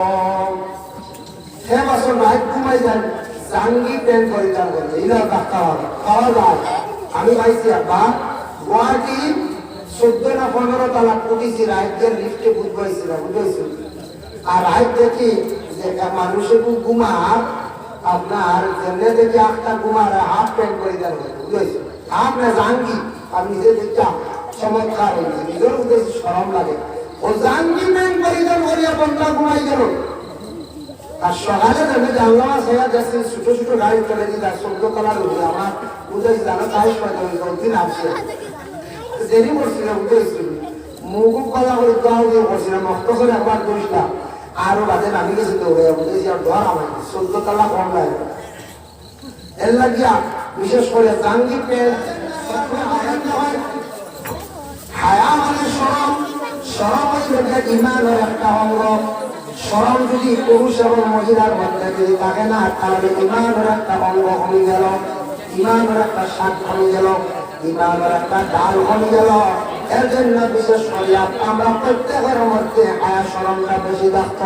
আর রাত দেখি যে মানুষে ঘুমা আপনার দেখি আটটা ঘুমার হাফ প্যান্ট পরিধান করে বুঝেছি হাফ জাঙ্গি আর নিজে দেখটা চমৎকার হয়েছে। নিজের উদ্দেশ্যে সরম লাগে। ও জাঙ্গি প্যান্ট পরিধান করিয়া বন্ধা ঘুমাই গেল। আর সকালে আমি জানলাম সেয়া যাচ্ছি ছোট ছোট গাড়ি চলে দিই তার চোদ্দ তলার উপরে আমার বুঝে জানো তাই পয়সা দিন আসছে দেরি করছিলাম বুঝেছি মুখ কলা করে গাও দিয়ে করছিলাম মস্ত করে একবার করিসলাম আরও বাদে নামি গেছে বিশেষ করে জাঙ্গি পেন হায়া মানে সরম সরম হচ্ছে ইমানের একটা অঙ্গ। সরম যদি পুরুষ এবং মহিলার মধ্যে যদি থাকে না, তাহলে ইমানের একটা অঙ্গ কমে গেল। ইমানের একটা শাক কমে গেল। ইমানের একটা ডাল কমে গেল। এর জন্য বিশেষ করে আমরা প্রত্যেকের মধ্যে হায়া সরমটা বেশি থাকত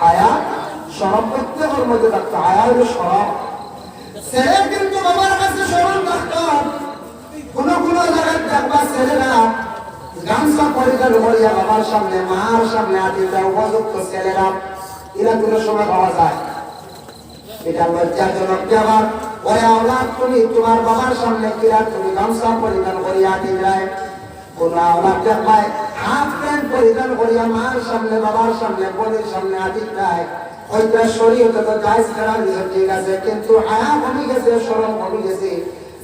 হায়া। সরম মধ্যে থাকতো হায়া। হলো সরম ছেলে কিন্তু বাবার থাকতো কোন কোন জায়গায় দেখবা ছেলেরা গামছা পরিধান করিয়া বাবার সামনে, মার সামনে আদিটা উপযুক্ত ছেলেরা। এরা কোনো সময় পাওয়া যায়। এটা লজ্জাজনক ব্যাপার। ওরে আওলাদ তুমি, তোমার বাবার সামনে কিরা তুমি গামছা পরিধান করিয়া দিলাই কোন আওলাদ দেখবাই হাফ প্যান্ট পরিধান করিয়া মার সামনে, বাবার সামনে, বোনের সামনে আদিত দেয় ওইটা শরীয়তে তো জায়েজ দিয়েছে ঠিক আছে, কিন্তু আয়া কমে গেছে, শরম কমে গেছে।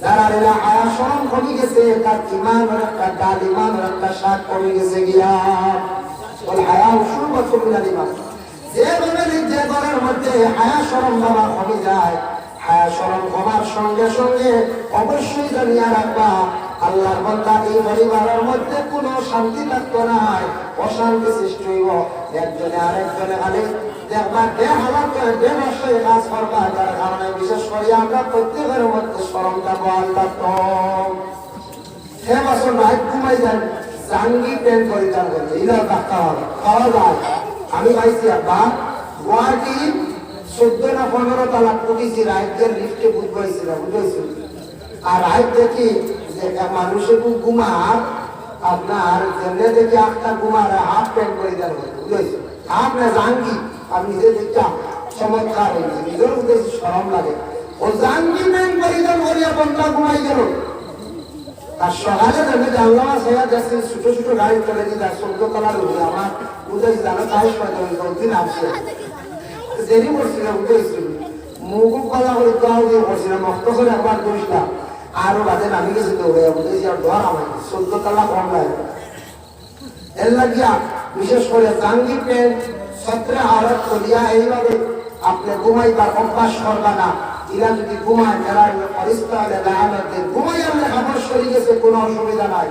আয়া গিয়া। বল হায়া শুরু বছর মিলাল ইমান যে ঘরের মধ্যে হায়া শরম বাবা কমে যায় হায়া শরম কমার সঙ্গে সঙ্গে অবশ্যই জানিয়া রাখবা আল্লাহর বান্দা এই পরিবারের মধ্যে কোনো শান্তি থাকতো নাই অশান্তি সৃষ্টি হইব। একজনে আরেকজনে নষ্টই কাজ বিশেষ আমরা ঘুমাই যান যায়। আমি পাইছি, আব্বা, গুয়াহাটি চোদ্দ না পনেরো তালা উঠেছি রাজ্যের লিফটে বুঝ পাইছিলাম বুঝেছি? আর রাত দেখি যে মানুষে ঘুমা আপনার যেমনে দেখি আটটা ঘুমার হাফ প্যান্ট করে বুঝেছি হাফ না জাঙ্গি, আর নিজে দেখটা চমৎকার হয়েছে, নিজের উদ্দেশ্যে সরম লাগে। ও জাঙ্গি প্যান্ট পরিধান করিয়া বন্ধা ঘুমাই গেল। আর সকালে আমি জানলাম সেয়া যাচ্ছি ছোট ছোট গাড়ি চলে দিই তার চোদ্দ তলার উপরে আমার বুঝেছি জানো তাই পয়সা দিন আসছে। দেরি করছিলাম বুঝেছি মুখ কলা করে গাও দিয়ে করছিলাম মস্ত করে একবার করিসলাম আরও বাদে নামি গেছে দৌড়ে বুঝেছি, আর ডর আমার চোদ্দ তলা কম লাগে এর লাগিয়া, বিশেষ করে জাঙ্গি পেন সত্রে আরত করিয়া এইভাবে আপনি ঘুমাইবার অভ্যাস করবা না। এরা যদি ঘুমায়, এরা অরিস্তালে লায়ানতে ঘুমাই আমরা খাবার সরে গেছে, কোনো অসুবিধা নাই।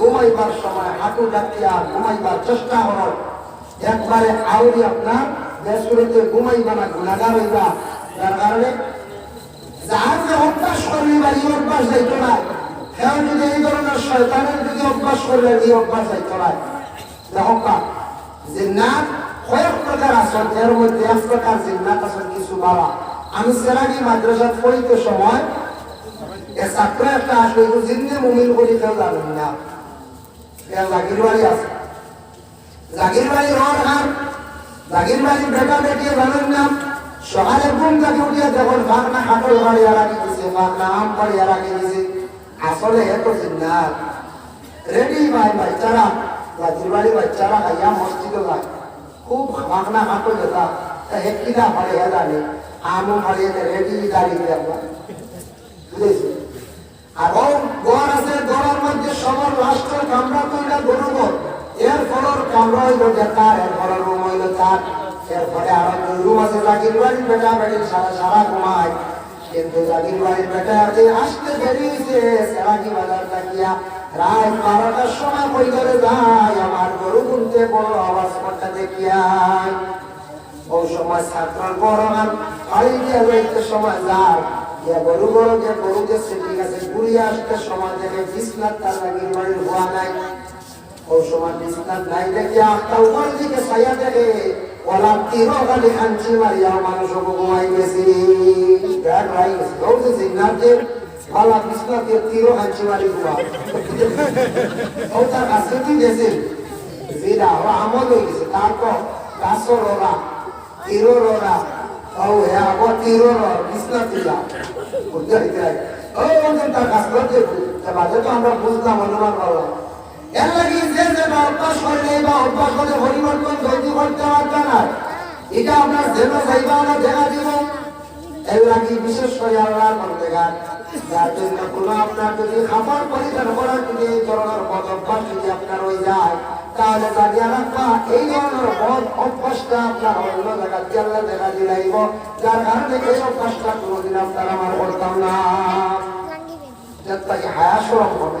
ঘুমাইবার সময় হাঁটু ডাকিয়া ঘুমাইবার চেষ্টা করো। একবারে আউরি আপনার দেশগুলোতে ঘুমাইবা না, গুণাগার হইবা। যার কারণে যার যে অভ্যাস করবি বা এই অভ্যাস যাইতো না কেউ যদি এই ধরনের শয়তানের যদি অভ্যাস করলে এই অভ্যাস যাইতো না। দেখো জিন্নাত কয়েক প্রকার আসন এর মধ্যে এক প্রকার জিন্নাত আসন কিছু বাবা। আমি সেরাগি মাদ্রাসা পড়িতে সময় এ ছাত্র একটা আসবে একটু জিন্দে মুমিন করি কেউ জানেন না। এর জাগির বাড়ি আছে। জাগির বাড়ি হওয়ার হার জাগির বাড়ি বেটা বেটি জানেন না। সকালে ঘুম থেকে উঠিয়া যখন ফাঁকনা কাটল বাড়িয়া রাখি দিছে ফাঁকনা আম বাড়িয়া রাখি দিছে আসলে এত জিন্নাত। রেডি ভাই, বাচ্চারা? জাগির বাড়ি বাচ্চারা খাইয়া মসজিদে যায়। খুব ফাঁকনা কাটল যেতা হেকিনা ফলে হে জানে। আমও ফলে রেডি দাঁড়িয়ে দেখবা বুঝেছি? আর ওর গড় আছে গড়ের মধ্যে সবার লাস্টের কামরা কইরা গরু এর ফলর কামরা হইল যেটা এর ফলর রুম হইল চার এরপরে আরও দুই রুম আছে জাগির বাড়ির বেটা বেটি সারা সারা ঘুমায় কিন্তু জাগির বাড়ির বেটা যে আসতে দেরি হয়েছে সেরাকি বাজার থাকিয়া রাত বারোটার সময় বই করে যায়, আমার গরু গুনতে বড় আওয়াজ করতে দেখিয়ায় ওই সময় ছাত্র গান বাড়ি দিয়ে লইতে সময় যায়। গরু গরু যে গরু যে ঠিক আছে ঘুরিয়ে আসতে সময় দেখে বিছনার তার লাগির বাড়ির হওয়া নাই। ও সময় বিছনাত নাই দেখে আটটা উপর দিকে ছায়া দেখে। ওলা তীর খালি খাঞ্চি মারিয়া মানুষ ঘুমাই গেছি ব্যাগ রাই গেছে ও যে সিগনাল যে ওলা বিছনাত তীর খাঞ্চি মারি ঘুমা। ও তার কাছে কি গেছে? যেটা ও আমল গেছে। তারপর গাছর ওরা তীরর ওরা ও আবার তীরর বিছনা তীরা বুঝতে হইতে ও বন্ধু তার কাছ এর লাগি যে যে বা অভ্যাস করলে করে পরিবর্তন এটা আপনার যেন যাইবা দেখা দিব এর বিশেষ করে আল্লাহর মধ্যে যার আপনার যদি খাবার আপনার হয়ে যায় তাহলে জানিয়ে আপনার অন্য জায়গা আল্লাহ দেখা দিলাইব যার কারণে এই অভ্যাসটা কোনোদিন আপনার আমার করতাম না হায়া সরম হবে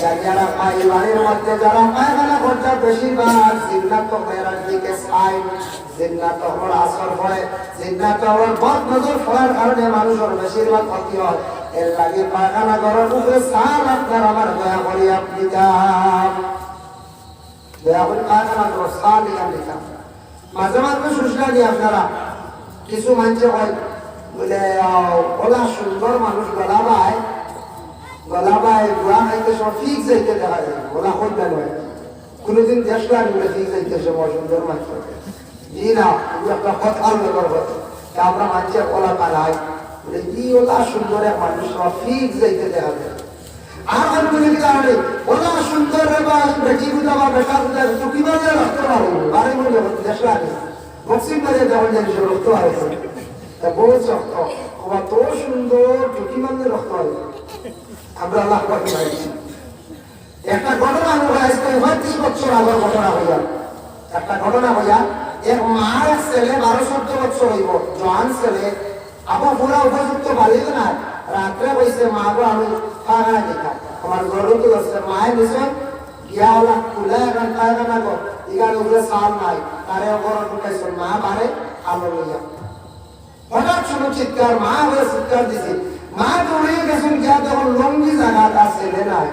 যারা পাই বাড়ির মধ্যে, যারা পায়খানা করছে, বেশিরভাগ জিন্নাত মেয়েরার দিকে চাই জিন্নাত হল আসর পড়ে জিন্নাত হল বদ নজর পড়ার কারণে মানুষের বেশিরভাগ ক্ষতি হয়। এর লাগে পায়খানা করার উপরে সাল আপনার আমার দয়া করি আপনি যান। দয়া করে পায়খানা মাঝে সুশলা দিয়ে আপনারা। কিছু মানুষে হয় বলে সুন্দর মানুষ গলা পায়। গলা পায় গুড়া খাইতে সময় ঠিক যাইতে দেখা যায়, ওলা করবে নয় কোনোদিন দেশ লাগে বলে ঠিক যাইতে সময় সুন্দর মানুষ জি না তুমি একটা কথা আলোচনা করব আমরা মানুষের ওলা বলে, কি ওলা সুন্দর এক মানুষ সময় ঠিক যাইতে দেখা যায়। আর বলে কি ওলা সুন্দর রে বা বেটি বুঝা বা বেটা বুঝা? তো কীভাবে রাখতে পারব বারে আছে তা সুন্দর টুকি মানে রক্ত হয় আমরা আল্লাহ পাকি পাইছি একটা ঘটনা আমরা আজকে পঁয়ত্রিশ বছর আগের ঘটনা হইয়া, একটা ঘটনা হইয়া, এক মার ছেলে বারো চোদ্দ বছর হইব, জোয়ান ছেলে। আবার পুরা উপযুক্ত বালিও না, রাত্রে বইছে মা গো, আমি পায়খানা দেখা। আমার গরম তো আছে মায়ের নিশ্চয় গিয়া ওলা খুলে এখন পায়খানা গো? ইগান উপরে সাল নাই, তারে গরম ঢুকাইছে মা বারে আলো লইয়া। হঠাৎ শুনো চিৎকার, মা হয়ে চিৎকার দিছে মা দৌড়ে গেছেন, যা তখন লঙ্গি জায়গা তার ছেলে নাই।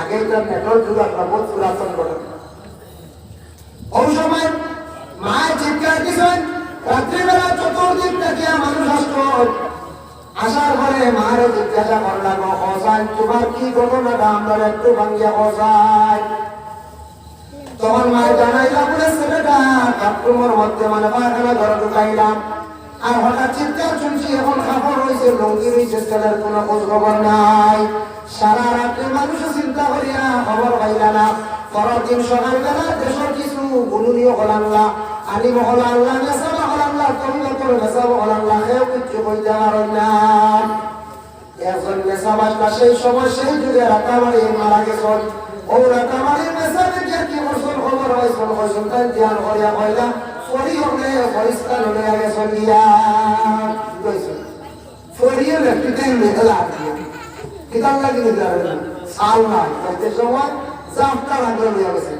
আগে এটা নেটওয়ার্ক যুগ আপনার বহুত পুরাতন ঘটনা ওই সময় মা চিৎকার দিছেন রাত্রিবেলা চতুর্দিক থেকে মানুষ আসতো আসার পরে মার জিজ্ঞাসা করলাম হসান তোমার কি ঘটনাটা আমরা একটু ভাঙ্গিয়া হসান তখন মায়ের জানাইলাম ছেলেটা বাথরুমের মধ্যে মানে পায়খানা ঘরে ঢুকাইলাম আর হঠাৎ চিৎকার শুনছি এখন কাপড় হয়েছে লঙ্গি রয়েছে ছেলের কোনো খোঁজ খবর নাই। সারা রাত্রে মানুষ চিন্তা করিয়া খবর পাইলা না। পরের দিন সকালবেলা দেশের কিছু গুলুনিও হলাল্লা, আলিম হলাল্লা মেসাবা হলাল্লা তরিল তোর মেসাব হলাল্লা কেউ কিচ্ছু কইতে পারেন না। একজন মেসাবাসটা সেই সময় সেই যুগে রাতাবাড়ি মারা গেছেন। ও রাতাবাড়ির মেসাবে গিয়ে কি বছর খবর হয়েছিল তাই ধ্যান করিয়া কইলা ফরি হলে পরিষ্কার হলে আগে ফরিয়ে একটি দিন লেখা লাগে কিতাব লাগি নিতে পারবে না। সাল নাই। তাইতে সময় জাফটা লাগলে হয়ে গেছে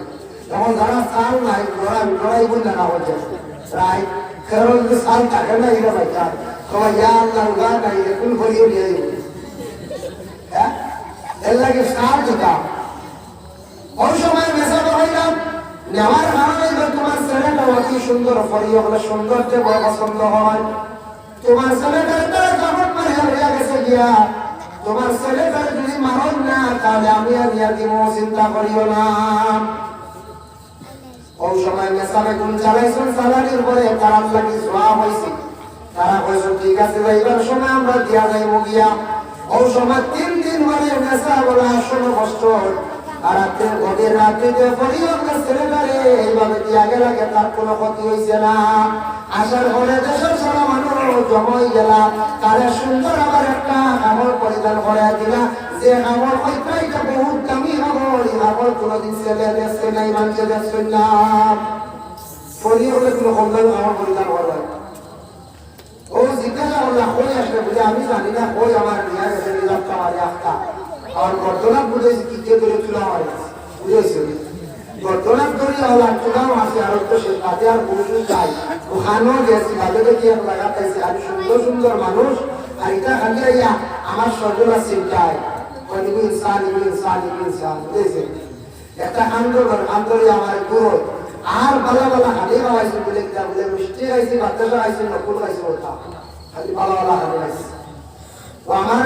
তখন যারা সাল নাই লড়াই লড়াই বললে না হচ্ছে প্রায় কারণ যদি সাল থাকে না, এটা বাইটা সবাই ইয়া আল্লাহ গা নিয়ে হ্যাঁ? মেসাবে হইলাম নেওয়ার কারণে যে তোমার ছেলেটা অতি সুন্দর ফরিয়ে বলে সৌন্দর্য বড় পছন্দ হয়। তোমার ছেলেটার জগৎ মারে হইয়া গেছে গিয়া, তোমার ছেলেটার যদি মারণ না তাহলে আমি আর ইয়া দিব চিন্তা করিও না। ওই সময় মেসাবে গুণ চালাইছেন, চালানির পরে তারা লাগি জোয়া হয়েছে তারা কইছেন ঠিক আছে যাইবার সময় আমরা দিয়া যাইব গিয়া। ওই সময় তিন দিন পরে মেসা বলা শোনো কষ্ট সুন্দর আবার একটা কামড় পরিধান করে দিলা। যে কামড় হইতে বহুত দামি কামড় ওই আমার কোনোদিন ছেলে দেখছে নাই, মানুষে দেখছেন না। ফলি হলে বুঝে? আমি জানি না, কই আর ঘটনা বুঝেছি কি কে ধরে তুলা আমার বুঝেছি? ঘটনা ধরে হলাম তুলাও আছে, আর এটা খালি ইয়া আমার সজলা চিন্তায় ইবু ইনসান ইনসান ইনসান বুঝেছে? একটা মিষ্টি খাইছি বাচ্চা খাইছি, নকুল খাইছি, ওটা। খালি ও আমার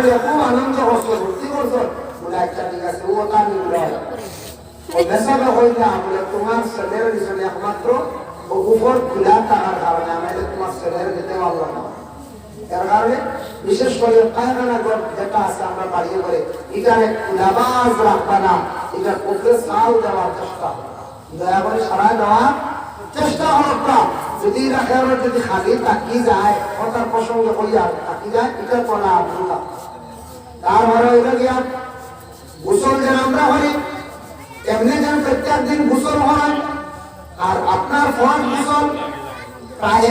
আনন্দ করছ ভর্তি করছ বলে একটা ঠিক আছে, ও তার নির্ভর উপর খোলা থাকার কারণে আমি তোমার ছেলের বিশেষ করে কায়খানা ঘর যেটা আছে, আমরা বাড়িয়ে করে এখানে খোলাবাজ রাখবা না এটা উপরে সাল দেওয়ার চেষ্টা। দয়া করে সারা দেওয়া চেষ্টা হলকা যদি রাখার যদি খালি তাকি যায় কথার প্রসঙ্গে কইয়া যায় এটা করা আপনার তারপরে এটা গিয়া গোসল যেন আমরা হই এমনি যেন প্রত্যেক দিন গোসল আর আপনার ফল গোসল প্রায়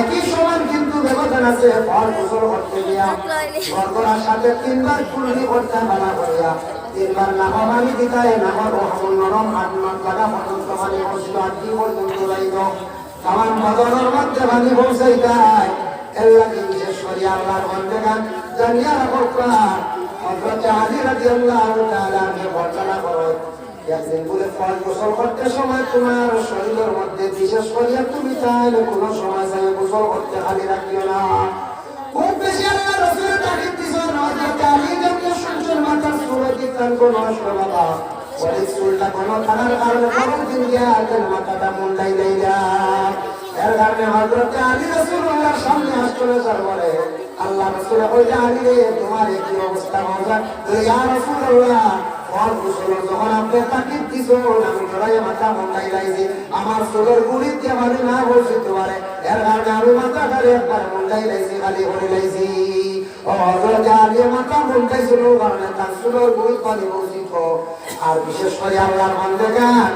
আমার বদনের মধ্যে পৌঁছাই যায় এল্লাকে বিশেষ করি আল্লাহর বন্দেগান জানিয়া রাখো প্রাণ। হযরত আলী রাদিয়াল্লাহু তাআলা কে বর্ণনা করো, একদিন বলে ফল গোসল করতে সময় তোমার শরীরের মধ্যে, বিশেষ করিয়া তুমি চাইলে কোনো সময় যাই গোসল করতে খালি রাখিও না। খুব বেশি আল্লাহ রসুল তাকিদ দিছ হযরত আলী যখন সূর্যের মাথার দিতেন কোন নষ্ট বাবা। খবর দিন গিয়া তেল মাথাটা মুন্ডাই লাইলা এর কারণে হযরত আলী রাসূলুল্লাহর সামনে আসলে স্যার বলে আল্লাহ রাসূল কইলে আলী রে তোমার কি অবস্থা হওয়া তো ইয়া রাসূলুল্লাহ ফল গোসল যখন আপনি তাকিদ দিছো আমি ধরাই মাথা মুন্ডাই লাইছি আমার চুলের গুড়ি দিয়ে মানে না বলছি তোমারে এর কারণে আমি মাথাটারে একবার মুন্ডাই লাইছি খালি করে লাইছি ও হযরত আলী মাথা মুন্ডাই ছিল কারণে তার চুলের গুড়ি পানি বলছি আর বিশেষ করে আল্লাহর বান্দাগান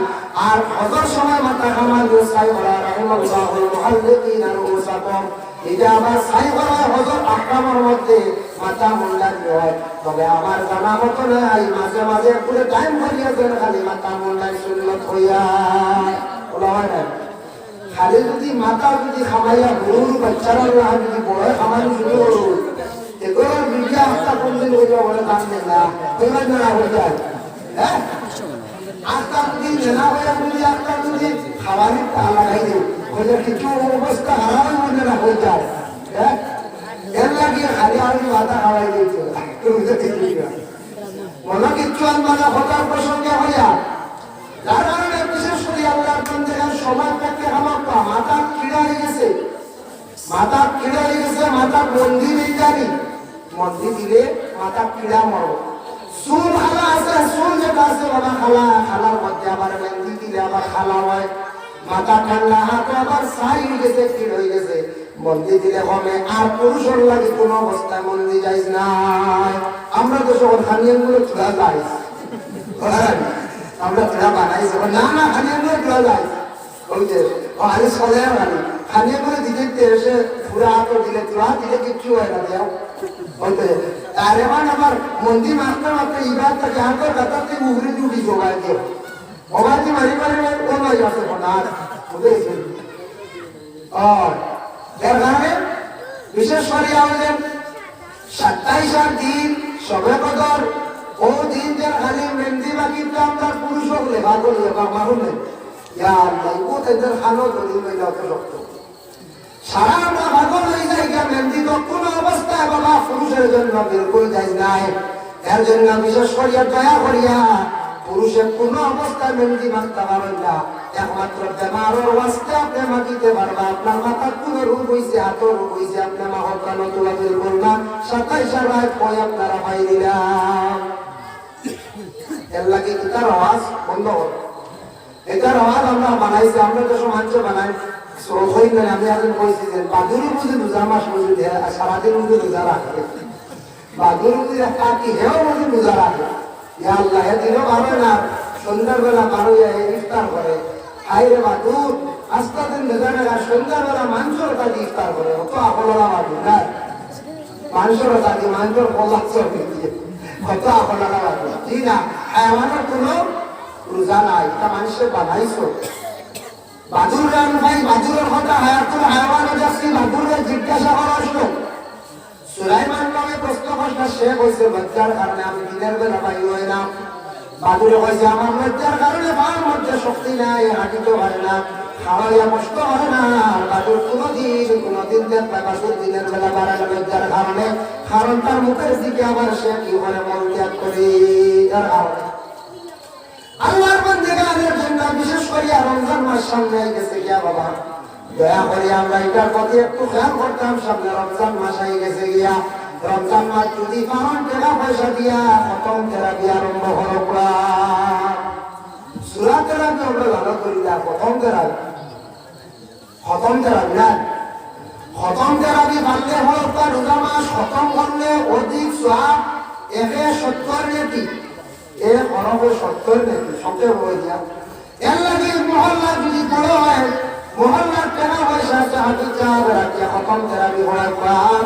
আর হজর সময় মাথা কামাল সাই করা রাহিমাল্লাহুল মুহাল্লিকিন আর মুসাফম এটা আবার সাই করা হজর আহকামের মধ্যে মাথা মুন্ডান হয়। তবে আমার জানা মতো নাই, মাঝে মাঝে পুরো টাইম করিয়া দেন, খালি মাথা মুন্ডান সুন্নত হইয়া। বলা হয় না? খালি যদি মাথা যদি খামাইয়া, গরুর বাচ্চারা যদি বড় খামাই শুরু করুন এগুলো বিবিয়া আস্তা কোনদিন হইয়া বলে দেন না। এবার না হয়ে যায় হ্যাঁ? আস্তা যদি নেনা হয়ে যদি আস্তা যদি খাবারই লাগাই দেব ওদের কিছু অবস্থা হারানোর মধ্যে না হয়ে যায়। হ্যাঁ? এর লাগিয়ে খালি আমি মাথা খাওয়াই দিয়েছে মনে কিচ্ছু আনবানা হতার প্রসঙ্গে হইয়া যার কারণে বিশেষ করে আল্লাহর বন্দেগান সবার পক্ষে আমার পা মাথা কিড়া লেগেছে মাথা কিড়া লেগেছে মাথা বন্দি নেই জানি মন্দি দিলে মাথা কিড়া মরো। চুল খালা আছে চুল যেটা আছে বাবা, খালা, খালার মধ্যে আবার মেহেন্দি দিলে আবার খালা হয়। মাথা ঠান্ডা, হাত আবার সাই হয়ে গেছে কি হয়ে গেছে। মন্দি দিলে হবে, আর পুরুষের লাগে কোনো অবস্থায় মন্দি যাইস নাই আমরা তো সব খানিয়ানগুলো চুলা যাই আমরা চুলা বানাইছি না না খানিয়ানগুলো চুলা যাই। ওই যে, ও আলি সলে খানিয়ানগুলো দিতে এসে পুরা হাত দিলে চুলা দিলে কিচ্ছু হয় না, দেও। আরে মান আমার মন্দির মারতে মারতে ইবার তাকে হাতের কাতাতে উগরে জুড়ি জোগায় দিয়ে অবাধি মারি মারি ও নয় আছে বনার বুঝেছেন? আর এর কারণে বিশেষ করে আমাদের সাতাইশ দিন সবে কদর ও দিন যার খালি মেহেন্দি বাকি তো আমরা পুরুষ হোক লেখা করলে বা মাহুলে ইয়া আল্লাহ, ও তাদের খানো ধরি রক্ত। সারা আমরা ভাগল হয়ে যাই গিয়া মেহেন্দি তো কোনো অবস্থায় বাবা পুরুষের জন্য বিলকুল যাই নাই। এর জন্য বিশেষ করিয়া দয়া করিয়া পুরুষের কোনো অবস্থায় মেহেন্দি মাখতে পারেন না। একমাত্র বেমারের ওয়াস্তে আপনি মাটিতে পারবা আপনার মাথার কোনো রূপ হয়েছে হাতের রূপ হয়েছে আপনি মা হত্যা নতুন করলাম সাতাইশ রায় পয় আপনারা পাই দিলাম। এর লাগে এটার আওয়াজ? বন্ধ করো। এটার আওয়াজ আমরা বানাইছি, আমরা তো সমাজে বানাই। সরকারি না আমি এখন কইছি যে বাদুরি বুঝি রোজা মাস বুঝি সারাদিন বুঝি রোজা রাখে। বাদুরি বুঝি কাকি হেও বুঝি রোজা রাখে। ইয়া আল্লাহ, হে দিনও ভালো না, সন্ধ্যাবেলা কারও ইফতার করে। হাইরে বাদু আস্তা দিন দেখা দেখা সন্ধ্যাবেলা মাংসর কাজে ইফতার করে। অত আপলা বাদু না মাংসর কাজে মাংসর পলাচ্ছ কত আপলা বাদু জি না হায়ামানের কোনো রোজা নাই, তা মানুষের বানাইছো? বাদুর রান ভাই বাদুরের কথা হায়াতুল বাদুরের হয় আমার লজ্জার কারণে পার মধ্যে শক্তি নাই হাঁটিতে পারে না, খাওয়াইয়া কষ্ট হয় না। বাদুর কোনোদিন কোনোদিন দেখবে দিনের বেলা বাড়ানো কারণে, কারণ তার মুখের দিকে আবার সে কি করে মন ত্যাগ করি? তার কারণে। আল্লাহর বন্দেগানের জন্য, বিশেষ করে রমজান মাস সামনে গেছে গিয়া বাবা? দয়া করে আমরা এটার প্রতি একটু খেয়াল করতাম, সামনে রমজান মাস আই গেছে গিয়া রমজান মাস যদি পাওয়ান টাকা পয়সা দিয়া খতম থেরাপি আরম্ভ করো সুরা থেরাপি আমরা ভালো করি না খতম থেরাপি খতম থেরাপি না। খতম থেরাপি পারলে হলো তার রোজা মাস খতম করলে অধিক সোয়াব, একে সত্তর নেতি এ অরবে সত্তর নেতি সঙ্গে বলে দিয়া। এর লাগে মহল্লা যদি বড় হয়, মহল্লার টাকা পয়সা চাহাতি চাঁদ রাখিয়া খতম থেরাপি হওয়ার পর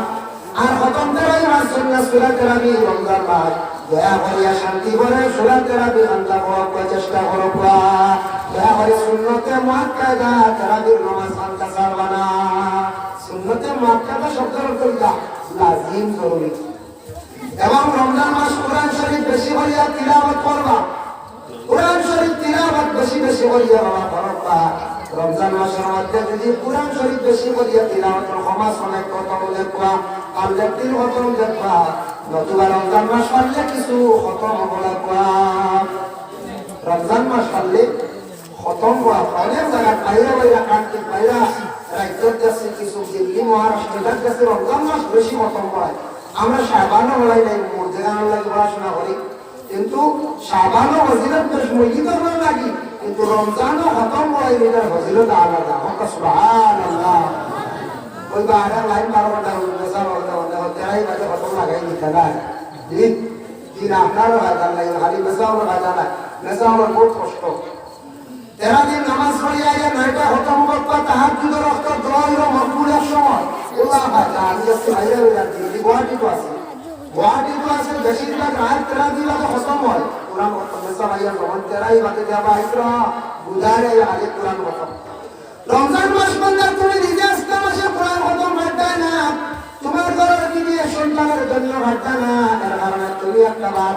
আর খতম থেরাপি মাসুল না সুরা থেরাপি রমজান মাস। দয়া করিয়া শান্তি করে সুরা থেরাপি আন্দা হওয়ার চেষ্টা করো দয়া করে শূন্যতে মহাকায়দা থেরাপির নমাজ আন্দা সারবানা শূন্যতে মহাকায়দা শব্দের অর্থ? লাজিম জরুরি এবং রমজান মাস কোরআন শরীফ বেশি করিয়া তিলাওয়াত করবা কোরআন শরীফ তিলাওয়াত বেশি বেশি করিয়া বাবা করবা রমজান মাসের মধ্যে যদি কোরআন শরীফ বেশি করিয়া তিলাওয়াত সমাজ অনেক খতম দেখবা পারলে তিন খতম দেখবা। নতুবা রমজান মাস পারলে কিছু খতম হব লাগবা রমজান মাস পারলে খতম হওয়া অনেক জায়গায় বাইরে বাইরে কাটতে বাইরা রাজ্যের কাছে কিছু দিল্লি মহারাষ্ট্র এটার কাছে রমজান মাস বেশি খতম করায়। আমরা সাবানও হলাই নাই মর্যাদানোর লাগে পড়াশোনা করি। কিন্তু সাবানও হজিলত বেশ মসজিদ লাগি কিন্তু রমজানও খতম হলাই এটার হজিলত আলাদা হক, সুবহানাল্লাহ। ওই বা আরেক লাইন বারো ঘণ্টা বেসা বলতে বলতে তেরাই বাজে, খতম লাগাই দিতে না। জি জি, না, আপনারও কাজা লাগে খালি বেসাও কাজা না বেসাও বহুত কষ্ট। তেরা দিন নামাজ পড়িয়া আইয়া নয়টা খতম করবা তাহার রক্ত সময়। ভাই আমি গুয়াহাটিতে আছে। গুয়াহাটিতে আছে রাত তেরা দিন বাজে খতম হয়। কোরআন খতম ভাইয়া যখন তেরাই বাজে যাবা আইত্র বুঝারে আগে কোরআন খতম। রমজান মাস বন্ধা, তুমি নিজে আসতে মাসে কোরআন খতম ঘাটতে না। তোমার ঘরের কিনে সন্তানের জন্য ঘাটতে না? এর কারণে তুমি একটা বার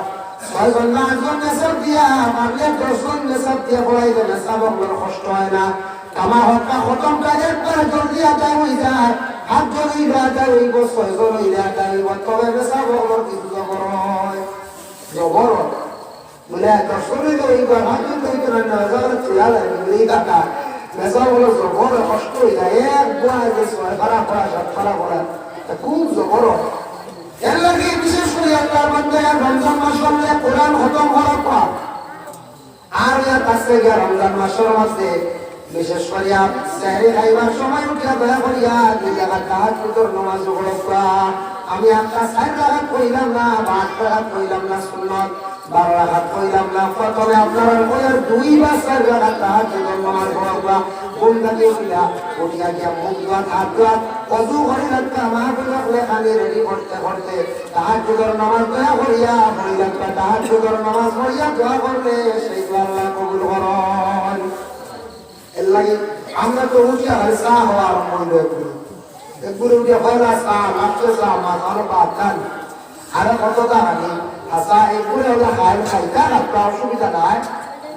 কষ্ট হয় না। কামা হত্যা খতম কাজ একবারে জলদি আদায় হয়ে যায়। জন হইলে আদায় হইব ছয়জন হইলে আদায় হইব তবে নেশাব হলোর কিছু জবর হয়। জবর বলে দশজন হইলে হইব হাতজন হইতে না নজর চুয়া লাগে এই কাকা। নেশাব হলো জবর কষ্ট হয়ে যায়, এক গোয়া যে ছয় পারা পড়া, সাত পারা পড়া খুব জবর এর লাগে বিশেষ করে আল্লাহর মধ্যে রমজান মাস হলে কোরআন খতম পর। আর কাছে গিয়া রমজান মাসের মধ্যে বিশেষ করে সেহরি খাইবার সময় উঠিয়া দয়া করিয়া দুই জায়গা তাহার পুজোর নমাজ আমি একটা সাইড রাখাত কইলাম না, বা আট রাখাত কইলাম না সুন্নত, বারো কইলাম না। প্রথমে আপনারা বইয়ের দুই বা চার রাখাত তাহার নমাজ থেকে উঠিয়া উঠিয়া গিয়া মুখ ধোয়া, হাত ধোয়া, অজু করে রাখতা মা বলে খালি রেডি করতে করতে তাহার নামাজ দয়া করিয়া, পড়ি রাখবা তাহার যুগের নামাজ পড়িয়া দোয়া করলে সেই আল্লাহ কবুল এর লাগে। আমরা তো উঠিয়া হয় চা হওয়া আরম্ভ হইল একটু একগুলো উঠিয়া লাস্টে চা মাছ আরও ভাত খান আরও কত টাকা আসা এগুলো হলে খাই খাইতে রাখবা অসুবিধা নাই।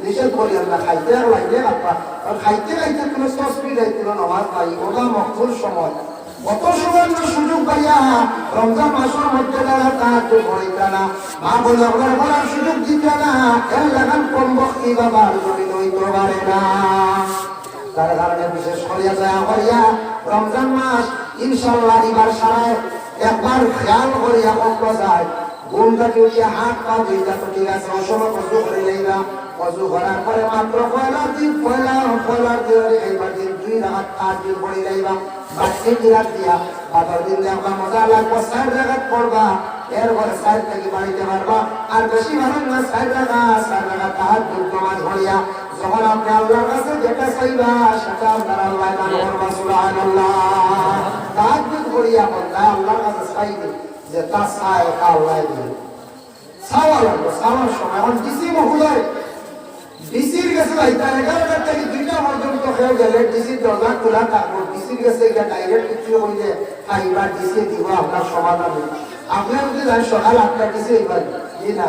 নিষেধ করি আমরা, খাইতে আর রাখবা আর খাইতে খাইতে কোনো অসুবিধা ছিল নামাজ নাই ওটা মকবুল সময়। কত না সুযোগ পাইয়া রমজান মাসের মধ্যে যারা তাহার তো পড়িতা না। মা বলে আপনার বলার সুযোগ দিতে না। এর লাগান কম বক্তি বাবার জড়িত হইতে পারে না। তার কারণে বিশেষ করিয়া দয়া করিয়া রমজান মাস ইনশাল্লাহ এবার সারায় একবার খেয়াল করিয়া অঙ্ক যায়। ঘুমটাকে উঠিয়া হাত পা দুইটা তো ঠিক আছে অসময় কষ্ট করে লইবা অজু করার পরে মাত্র পয়লার দিন, পয়লা পয়লার দিন এইবার দিন দুই রাত তার দিন পড়ে যাইবা বাকি দিরাত দিয়া বাবার দিন দেখবা, মজা লাগবো, চার জায়গাত পড়বা। এরপরে সাইড থেকে বাড়িতে পারবা আর বেশি ভালো না সাইড রাখা সাইড রাখা তাহার দুর্গমান হইয়া যখন আপনি আল্লাহর কাছে যেটা চাইবা সেটা আপনার আল্লাহ দান করবা সুবহানাল্লাহ। তাহাজ্জুদ করিয়া বন্ধা আল্লাহর কাছে চাইবে যে তা চায় তা আল্লাহ দিবে চাওয়া লাগবে চাওয়ার সময়। এখন ডিসি মহোদয় ডিসির কাছে যাইতা এগারোটার থেকে দুইটা পর্যন্ত খেয়ে গেলে ডিসির দরজা খোলা থাকব ডিসির কাছে গিয়ে ডাইরেক্ট কিছু কইলে খাইবার ডিসি দিব আপনার সমাধান আপনার যদি জানি সকাল আটটা ডিসি জি না।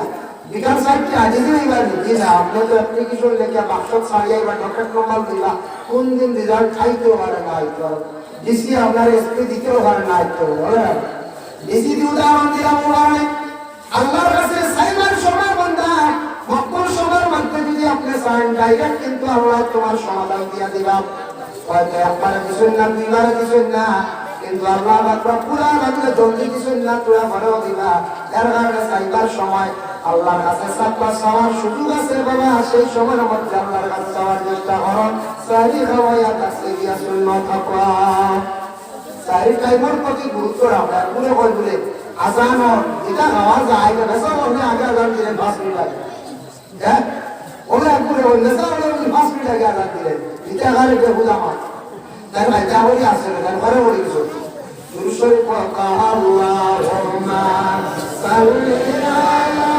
বিকাল সাহেবকে আজি দিন হইবার জি না আপনি তো অ্যাপ্লিকেশন লেখা বাক্স ছাড়িয়ে এবার ডক্টর নম্বর দিবা। কোন দিন রেজাল্ট খাইতেও পারে না হয়তো। ডিসি আপনার এসপি দিতেও পারে না হয়তো ডিসি দিয়ে উদাহরণ দিলাম ওখানে। আল্লাহর কাছে সাইবার সময় বন্ধা মক্কল সময়ের মধ্যে যদি আপনি চান ডাইরেক্ট কিন্তু আমরা তোমার সমাধান দিয়া দিলাম হয়তো একবারে দিছেন না, দুইবারে দিছেন না। কিন্তু আল্লাহ পুরা লাগলে জলদি কাছে আছে না বেসা বললে আগে আজান দিলেন পাঁচ মিনিট আগে ওরা পুরে ওই পাঁচ মিনিট আগে আজান দিলেন এটা গাড়ি কে বুঝা তাই ভাই যা বলি আসে না তাই ঘরে বলি কিছু سبحانك اللهم صل على